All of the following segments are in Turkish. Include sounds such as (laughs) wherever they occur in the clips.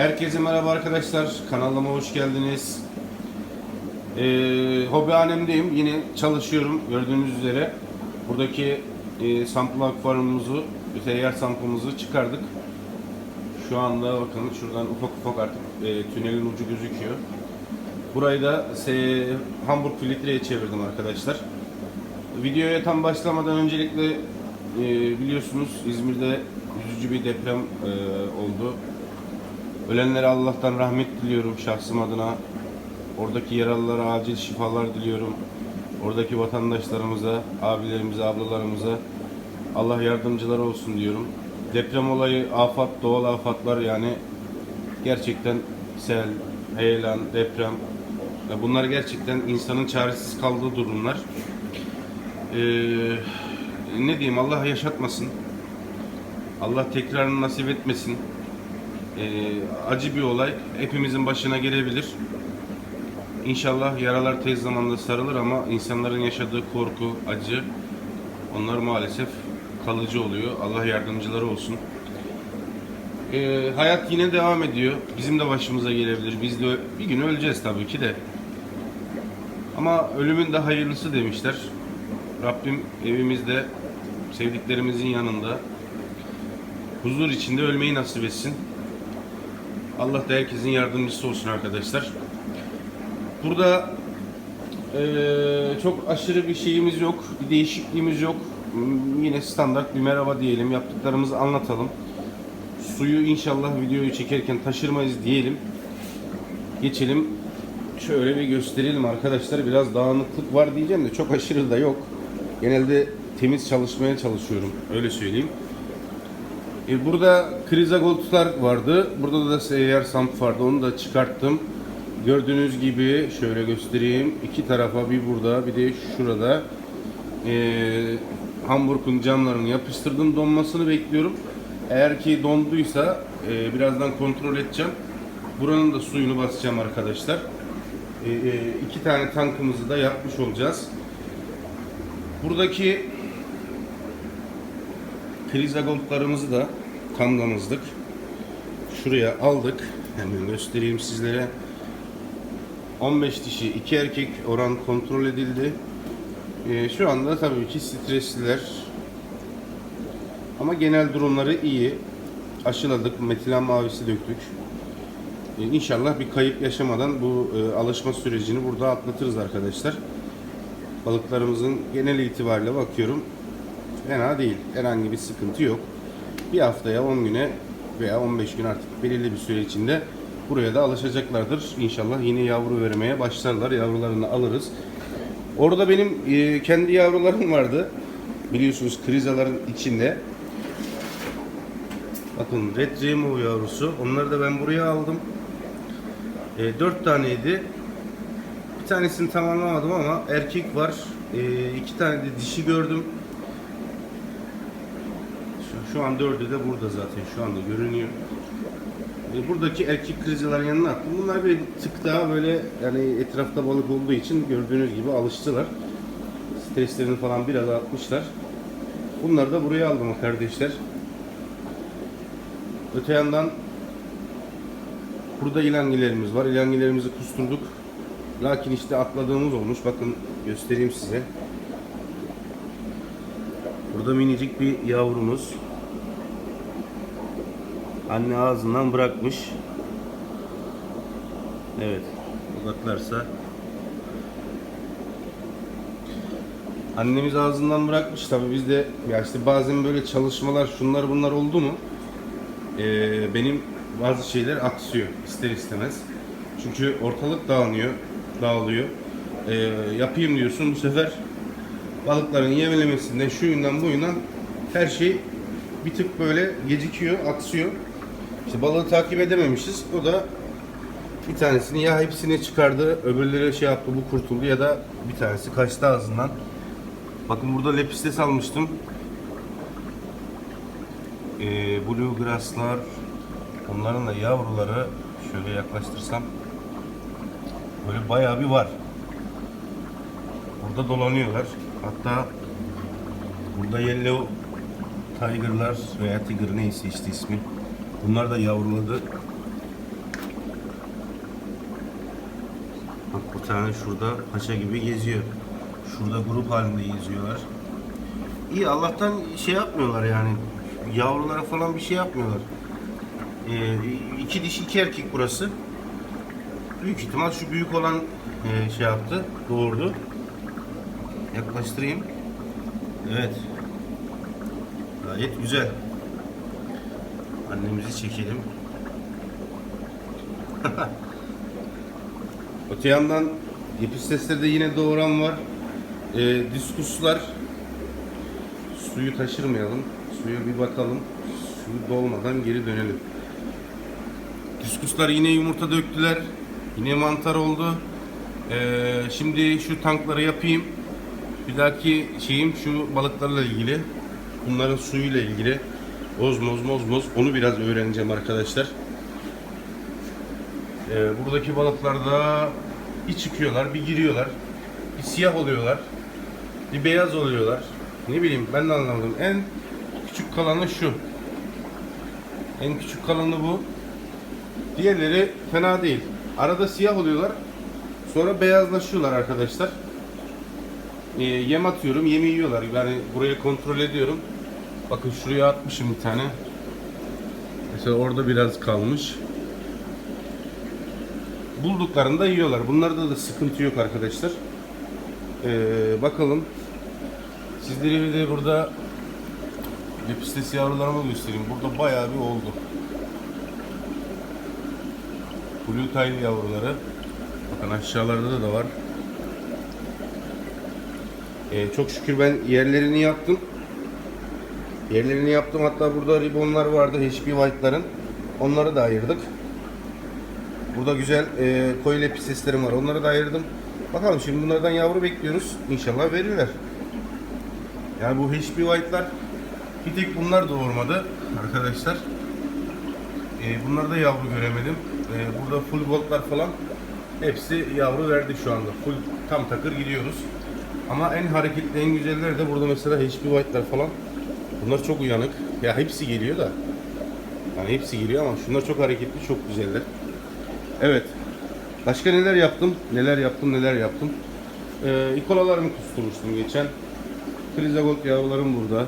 Herkese merhaba arkadaşlar. Kanalıma hoş geldiniz. Ee, hobihanemdeyim. Yine çalışıyorum. Gördüğünüz üzere buradaki e, sampl akvaryumumuzu, seyyar sampımızı çıkardık. Şu anda bakın şuradan ufak ufak artık e, tünelin ucu gözüküyor. Burayı da se, Hamburg filtreye çevirdim arkadaşlar. Videoya tam başlamadan öncelikle e, biliyorsunuz İzmir'de üzücü bir deprem e, oldu. Ölenlere Allah'tan rahmet diliyorum şahsım adına. Oradaki yaralılara acil şifalar diliyorum. Oradaki vatandaşlarımıza, abilerimize, ablalarımıza Allah yardımcıları olsun diyorum. Deprem olayı, afat, doğal afatlar yani gerçekten sel, heyelan, deprem bunlar gerçekten insanın çaresiz kaldığı durumlar. Ee, ne diyeyim Allah yaşatmasın. Allah tekrarını nasip etmesin. Ee, acı bir olay. Hepimizin başına gelebilir. İnşallah yaralar tez zamanda sarılır ama insanların yaşadığı korku, acı onlar maalesef kalıcı oluyor. Allah yardımcıları olsun. Ee, hayat yine devam ediyor. Bizim de başımıza gelebilir. Biz de bir gün öleceğiz tabii ki de. Ama ölümün de hayırlısı demişler. Rabbim evimizde sevdiklerimizin yanında huzur içinde ölmeyi nasip etsin. Allah da herkesin yardımcısı olsun arkadaşlar. Burada eee, çok aşırı bir şeyimiz yok, bir değişikliğimiz yok. Hmm, Yine standart bir merhaba diyelim, yaptıklarımızı anlatalım. Suyu inşallah videoyu çekerken taşırmayız diyelim. Geçelim. Şöyle bir gösterelim arkadaşlar. Biraz dağınıklık var diyeceğim de çok aşırı da yok. Genelde temiz çalışmaya çalışıyorum. Öyle söyleyeyim. E, burada krizagoldlar vardı. Burada da seyyar samp vardı. Onu da çıkarttım. Gördüğünüz gibi şöyle göstereyim. İki tarafa bir burada bir de şurada e, Hamburg'un camlarını yapıştırdım. Donmasını bekliyorum. Eğer ki donduysa e, birazdan kontrol edeceğim. Buranın da suyunu basacağım arkadaşlar. E, e, iki tane tankımızı da yapmış olacağız. Buradaki Krizagoldlarımızı da tamlamızdık. Şuraya aldık. Hemen göstereyim sizlere. 15 dişi 2 erkek oran kontrol edildi. Ee, şu anda tabii ki stresliler. Ama genel durumları iyi. Aşıladık, metilen mavisi döktük. Ee, İnşallah bir kayıp yaşamadan bu e, alışma sürecini burada atlatırız arkadaşlar. Balıklarımızın genel itibariyle bakıyorum. Fena değil. Herhangi bir sıkıntı yok. Bir haftaya 10 güne veya 15 gün artık belirli bir süre içinde buraya da alışacaklardır. İnşallah yine yavru vermeye başlarlar. Yavrularını alırız. Orada benim e, kendi yavrularım vardı. Biliyorsunuz krizaların içinde. Bakın Red Remo yavrusu. Onları da ben buraya aldım. E, 4 taneydi. Bir tanesini tamamlamadım ama erkek var. E, iki tane de dişi gördüm. Şu, an dördü de burada zaten şu anda görünüyor. E, buradaki erkek krizaların yanına attım. Bunlar bir tık daha böyle yani etrafta balık olduğu için gördüğünüz gibi alıştılar. Streslerini falan biraz atmışlar. Bunları da buraya aldım kardeşler. Öte yandan burada ilangilerimiz var. İlangilerimizi kusturduk. Lakin işte atladığımız olmuş. Bakın göstereyim size. Burada minicik bir yavrumuz. Anne ağzından bırakmış. Evet. Odaklarsa. Annemiz ağzından bırakmış tabi biz de ya işte bazen böyle çalışmalar şunlar bunlar oldu mu ee, benim bazı şeyler aksıyor ister istemez. Çünkü ortalık dağılıyor, dağılıyor. Ee, yapayım diyorsun bu sefer balıkların yemelemesinden şuyundan buyundan her şey bir tık böyle gecikiyor, aksıyor. İşte balığı takip edememişiz. O da bir tanesini ya hepsini çıkardı, öbürleri şey yaptı, bu kurtuldu ya da bir tanesi kaçtı ağzından. Bakın burada lepistes almıştım. Ee, blue grass'lar, onların da yavruları şöyle yaklaştırsam böyle bayağı bir var. Burada dolanıyorlar. Hatta burada yellow tiger'lar veya tiger neyse işte ismi. Bunlar da yavruladı. Bak bir tane şurada paşa gibi geziyor. Şurada grup halinde geziyorlar. İyi Allah'tan şey yapmıyorlar yani. Yavrulara falan bir şey yapmıyorlar. Ee, iki dişi iki erkek burası. Büyük ihtimal şu büyük olan e, şey yaptı, doğurdu. Yaklaştırayım. Evet. Gayet güzel. Annemizi çekelim. (laughs) Öte yandan Epistes'te de yine doğuran var. Ee, diskuslar. Suyu taşırmayalım. Suya bir bakalım. Suyu dolmadan geri dönelim. Diskuslar yine yumurta döktüler. Yine mantar oldu. Ee, şimdi şu tankları yapayım. Bir dahaki şeyim şu balıklarla ilgili. Bunların suyuyla ilgili. Ozmoz mozmoz onu biraz öğreneceğim arkadaşlar. Ee, buradaki balıklarda bir çıkıyorlar, bir giriyorlar. Bir siyah oluyorlar. Bir beyaz oluyorlar. Ne bileyim ben de anlamadım. En küçük kalanı şu. En küçük kalanı bu. Diğerleri fena değil. Arada siyah oluyorlar. Sonra beyazlaşıyorlar arkadaşlar. Ee, yem atıyorum, yemi yiyorlar. Yani burayı kontrol ediyorum. Bakın şuraya atmışım bir tane. Mesela orada biraz kalmış. Bulduklarında yiyorlar. Bunlarda da sıkıntı yok arkadaşlar. Ee, bakalım. Sizlere bir de burada lepistes yavrularımı göstereyim. Burada bayağı bir oldu. Blue Tile yavruları. Bakın aşağılarda da, var. Ee, çok şükür ben yerlerini yaptım. Yerlerini yaptım. Hatta burada ribbonlar vardı. HP White'ların. Onları da ayırdık. Burada güzel e, koyu lepiseslerim var. Onları da ayırdım. Bakalım şimdi bunlardan yavru bekliyoruz. İnşallah verirler. Yani bu HP White'lar bir tek bunlar doğurmadı arkadaşlar. E, bunlarda yavru göremedim. E, burada full goldlar falan hepsi yavru verdi şu anda. Full tam takır gidiyoruz. Ama en hareketli, en güzeller de burada mesela HP White'lar falan. Bunlar çok uyanık. Ya hepsi geliyor da. Yani hepsi geliyor ama şunlar çok hareketli, çok güzeller. Evet. Başka neler yaptım? Neler yaptım, neler yaptım? Ee, ikolalarımı kusturmuştum geçen. Krizagold yavrularım burada.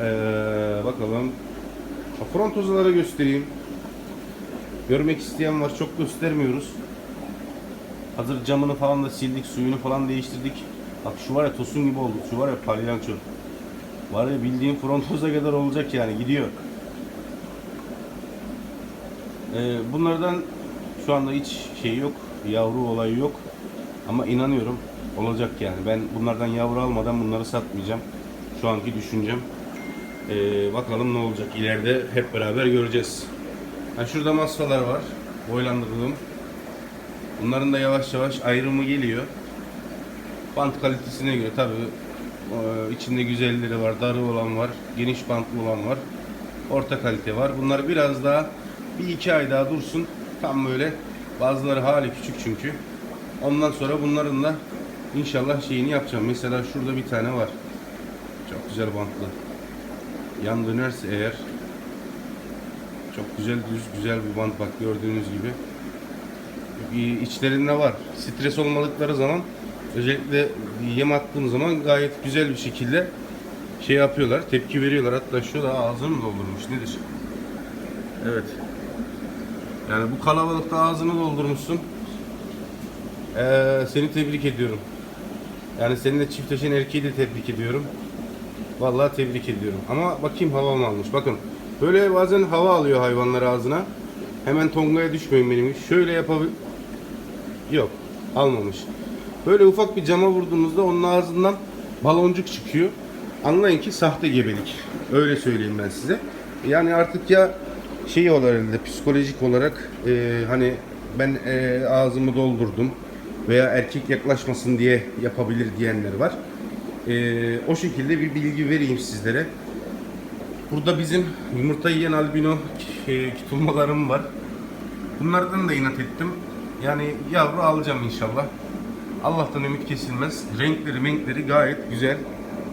Ee, bakalım. Afrontozaları göstereyim. Görmek isteyen var. Çok göstermiyoruz. Hazır camını falan da sildik. Suyunu falan değiştirdik. Bak şu var ya tosun gibi oldu. Şu var ya palyanço. Var ya bildiğin frontoza kadar olacak yani. Gidiyor. Ee, bunlardan şu anda hiç şey yok. Yavru olayı yok. Ama inanıyorum olacak yani. Ben bunlardan yavru almadan bunları satmayacağım. Şu anki düşüncem. Ee, bakalım ne olacak ileride hep beraber göreceğiz. Ha, şurada masfalar var. Boylandırdım. Bunların da yavaş yavaş ayrımı geliyor. Bant kalitesine göre tabi içinde güzelleri var, darı olan var, geniş bantlı olan var, orta kalite var. Bunlar biraz daha bir iki ay daha dursun. Tam böyle bazıları hali küçük çünkü. Ondan sonra bunların da inşallah şeyini yapacağım. Mesela şurada bir tane var. Çok güzel bantlı. Yan dönerse eğer çok güzel düz güzel bir bant bak gördüğünüz gibi. Bir içlerinde var. Stres olmadıkları zaman özellikle yem attığım zaman gayet güzel bir şekilde şey yapıyorlar, tepki veriyorlar. Hatta şu da ağzını mı doldurmuş nedir? Evet. Yani bu kalabalıkta ağzını doldurmuşsun. Ee, seni tebrik ediyorum. Yani seninle çiftleşen erkeği de tebrik ediyorum. Vallahi tebrik ediyorum. Ama bakayım hava mı almış? Bakın böyle bazen hava alıyor hayvanlar ağzına. Hemen tongaya düşmeyin benim. Şöyle yapabil... Yok. Almamış. Böyle ufak bir cama vurduğunuzda onun ağzından baloncuk çıkıyor. Anlayın ki sahte gebelik. Öyle söyleyeyim ben size. Yani artık ya şey olarak psikolojik olarak e, hani ben e, ağzımı doldurdum veya erkek yaklaşmasın diye yapabilir diyenler var. E, o şekilde bir bilgi vereyim sizlere. Burada bizim yumurta yiyen albino e, tutulmalarım var. Bunlardan da inat ettim. Yani yavru alacağım inşallah. Allah'tan ümit kesilmez. Renkleri renkleri gayet güzel.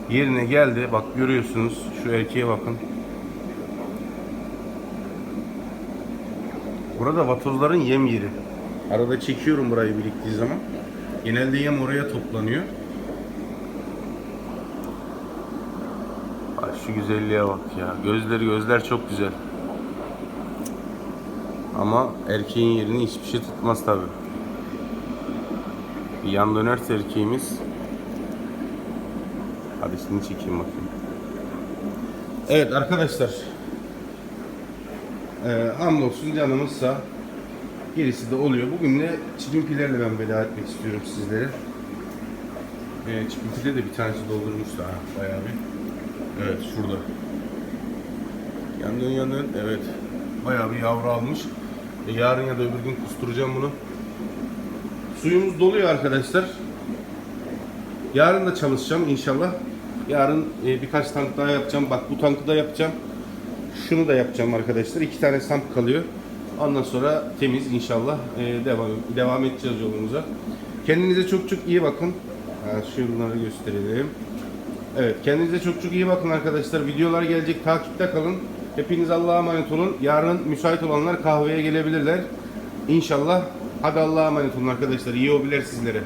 Yerine geldi. Bak görüyorsunuz. Şu erkeğe bakın. Burada vatozların yem yeri. Arada çekiyorum burayı biriktiği zaman. Genelde yem oraya toplanıyor. Ay şu güzelliğe bak ya. Gözleri gözler çok güzel. Ama erkeğin yerini hiçbir şey tutmaz tabi. Yan dönerse erkeğimiz. Hadi şimdi çekeyim bakayım. Evet arkadaşlar. Ee, hamdolsun canımızsa gerisi de oluyor. Bugün de çipimpilerle ben veda etmek istiyorum sizlere. Ee, çipimpide de bir tanesi doldurmuş daha bayağı bir. Evet şurada. Yan dön yan dön. Evet. Bayağı bir yavru almış. E, yarın ya da öbür gün kusturacağım bunu. Suyumuz doluyor arkadaşlar. Yarın da çalışacağım inşallah. Yarın e, birkaç tank daha yapacağım. Bak bu tankı da yapacağım. Şunu da yapacağım arkadaşlar. İki tane samp kalıyor. Ondan sonra temiz inşallah e, devam devam edeceğiz yolumuza. Kendinize çok çok iyi bakın. Ha, şunları gösterelim. Evet kendinize çok çok iyi bakın arkadaşlar. Videolar gelecek takipte kalın. Hepiniz Allah'a emanet olun. Yarın müsait olanlar kahveye gelebilirler. İnşallah. Hadi Allah'a emanet olun arkadaşlar. İyi hobiler sizlere.